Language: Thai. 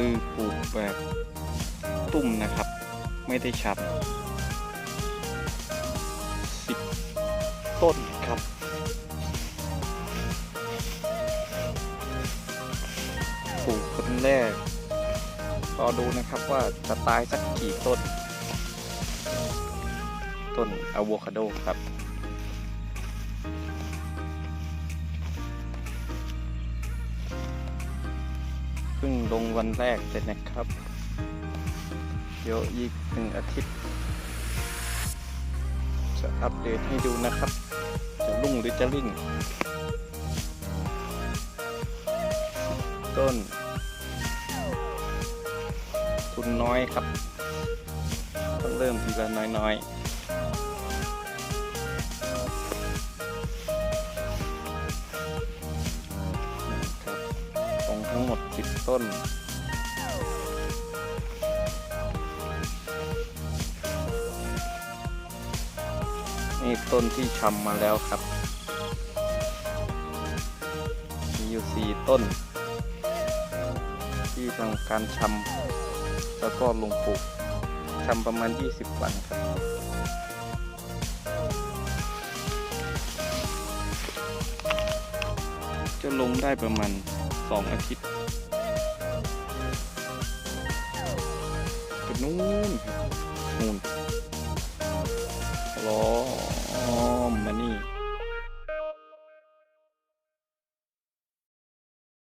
คือปลูกแบบตุ่มนะครับ ไม่ได้ชับสิบต้นครับปลูกคนแรกรอดูนะครับว่าจะตายสักกี่ต้น ต้นอะโวคาโดครับ พิ่งลงวันแรกเลยนะครับ เดี๋ยวอีกหนึ่งอาทิตย์ จะอัปเดตให้ดูนะครับ จะรุ่งหรือจะริ่ง ต้น ทุนน้อยครับ ต้องเริ่มทีละน้อยๆ ทั้งหมด 10 ต้น นี่ต้นที่ชำมาแล้วครับ มีอยู่ 4 ต้น ที่ทำการชำแล้วก็ลงปลูกชำประมาณ 20 วันครับจะลงได้ประมาณ 2 อาทิตย์ไปนู่นนู่นรอ